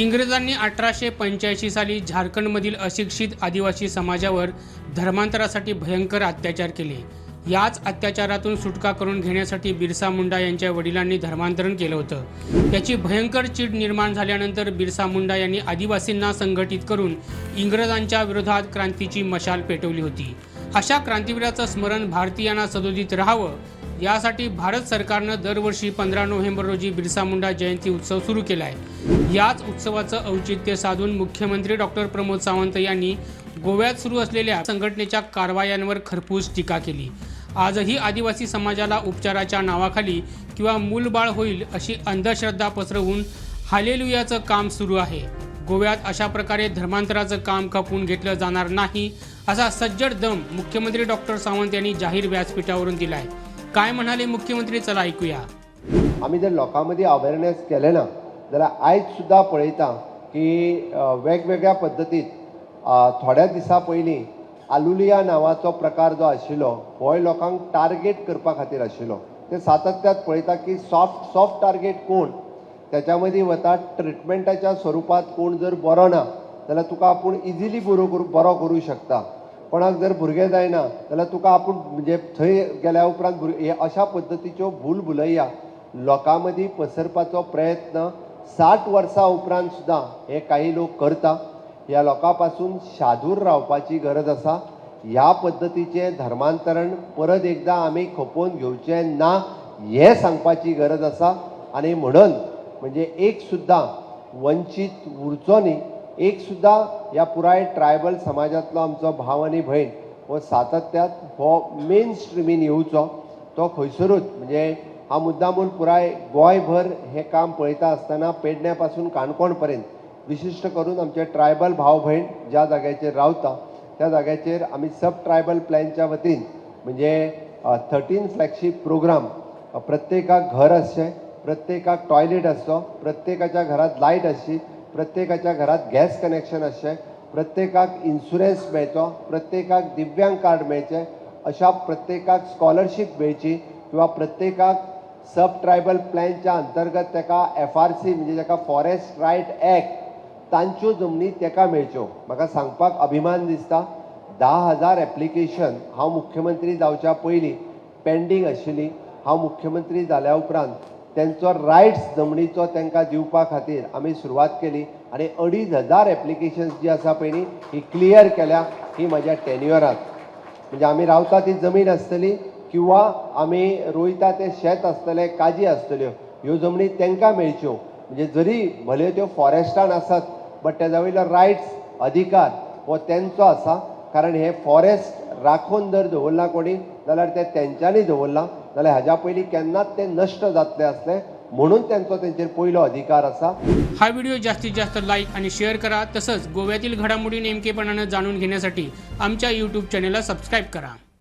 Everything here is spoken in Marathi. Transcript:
इंग्रजांनी अठराशे पंच्याऐंशी साली झारखंडमधील अशिक्षित आदिवासी समाजावर धर्मांतरासाठी भयंकर अत्याचार केले. याच अत्याचारातून सुटका करून घेण्यासाठी बिरसा मुंडा यांच्या वडिलांनी धर्मांतरण केलं होतं. याची भयंकर चीड निर्माण झाल्यानंतर बिरसा मुंडा यांनी आदिवासींना संघटित करून इंग्रजांच्या विरोधात क्रांतीची मशाल पेटवली होती. अशा क्रांतीवीराचं स्मरण भारतीयांना सदोदित राहावं यासाठी भारत सरकारनं दरवर्षी पंधरा नोव्हेंबर रोजी बिरसा मुंडा जयंती उत्सव सुरू केला आहे. याच उत्सवाचं औचित्य साधून मुख्यमंत्री डॉक्टर प्रमोद सावंत यांनी गोव्यात सुरू असलेल्या संघटनेच्या कारवायांवर खरपूस टीका केली. आजही आदिवासी समाजाला उपचाराच्या नावाखाली किंवा मूलबाळ होईल अशी अंधश्रद्धा पसरवून हालेलुयाचं काम सुरू आहे. गोव्यात अशा प्रकारे धर्मांतराचं काम खपवून घेतलं जाणार नाही असा सज्जड दम मुख्यमंत्री डॉक्टर सावंत यांनी जाहीर व्यासपीठावरून दिलाय. काय म्हणाले मुख्यमंत्री? चला ऐकूया. आमी जर लोकां मदीं अवेरनेस ना जाल्यार आयज सुद्दां पळयता की वेगवेगळ्या पद्दतीन थोड्या दिसा पयलीं आलुलिया नांवाचो प्रकार जो आशिल्लो होय लोकांक टार्गेट करपा खातीर आशिल्लो ते सातत्यात पळयता की सॉफ्ट सॉफ्ट टार्गेट कोण? त्याच्या मदीं वता ट्रिटमेंटाच्या स्वरुपात कोण जर बरो ना जाल्यार तुका आपूण इजिली बरो करू बरो करूं शकता. कोणाक जर भुरगें जायना जाल्यार तुका आपूण म्हणजे थंय गेल्या उपरांत भुरगे हे अशा पद्दतीच्यो भूल भुलैया लोकां मदीं पसरपाचो प्रयत्न साठ वर्सां उपरांत सुद्दां हे काही लोक करता. ह्या लोकां पासून शादूर रावपाची गरज आसा. ह्या पद्दतीचें धर्मांतरण परत एकदां आमी खपोवन घेवचें ना हें सांगपाची गरज आसा. आनी म्हणून म्हणजे एक सुद्दां वंचीत उरचो न्ही एक सुद्दां ह्या पुराय ट्रायबल समाजांतलो आमचो भाव आनी भयण हो सातत्यात हो मेन स्ट्रिमीन येवचो तो खंयसरूच म्हणजे हांव मुद्दामून पुराय गोंयभर हें काम पळयता आसतना पेडण्या पासून काणकोण पर्यंत विशिश्ट करून आमचे ट्रायबल भाव भयण ज्या जाग्याचेर रावता त्या जाग्याचेर आमी सब ट्रायबल प्लॅनच्या वतीन म्हणजे थर्टीन फ्लॅगशीप प्रोग्राम प्रत्येकाक घर आसचें प्रत्येकाक टॉयलेट आसचो प्रत्येकाच्या घरात लायट आसची प्रत्येकाच्या घरात गॅस कनेक्शन आसचें प्रत्येकाक इन्शुरन्स मेळचो प्रत्येकाक दिव्यांग कार्ड मेळचें अशा प्रत्येकाक स्कॉलरशीप मेळची किंवा प्रत्येकाक सब ट्रायबल प्लॅनच्या अंतर्गत ताका एफ आर सी म्हणजे जाका फॉरेस्ट रायट एक्ट तांच्यो जमनी ताका मेळच्यो. म्हाका सांगपाक अभिमान दिसता धा हजार एप्लिकेशन हांव मुख्यमंत्री जावच्या पयलीं पेंडींग आशिल्ली हांव मुख्यमंत्री जाल्या उपरांत तेंचो रायट्स जमनीचो तांकां दिवपा खातीर आमी सुरवात केली आनी अडीच हजार एप्लिकेशन्स जी आसा पळय न्ही ही क्लियर केल्या ही म्हज्या टेन्युअरांत म्हणजे आमी रावता ती जमीन आसतली किंवा आमी रोयता तें शेत आसतलें काजी आसतल्यो ह्यो जमनी तांकां मेळच्यो. म्हणजे जरी भले त्यो फॉरेस्टान आसात बट तेज्या वयलो रायट्स अधिकार हो तेंचो आसा. कारण हे फॉरेस्ट राखून जर दवरला कोणी जाल्यार ते तेंच्यांनी दवरला जाल्यार हाज्या पयलीं केन्नाच तें नश्ट जातलें आसले म्हणून तेंचो तेंचेर पयलो अधिकार आसा हा व्हिडिओ जास्तीत जास्त लाईक आणि शेअर करा तसंच गोव्यातील घडामोडी नेमकेपणानं जाणून घेण्यासाठी आमच्या यूट्यूब चॅनेलला सबस्क्राईब करा.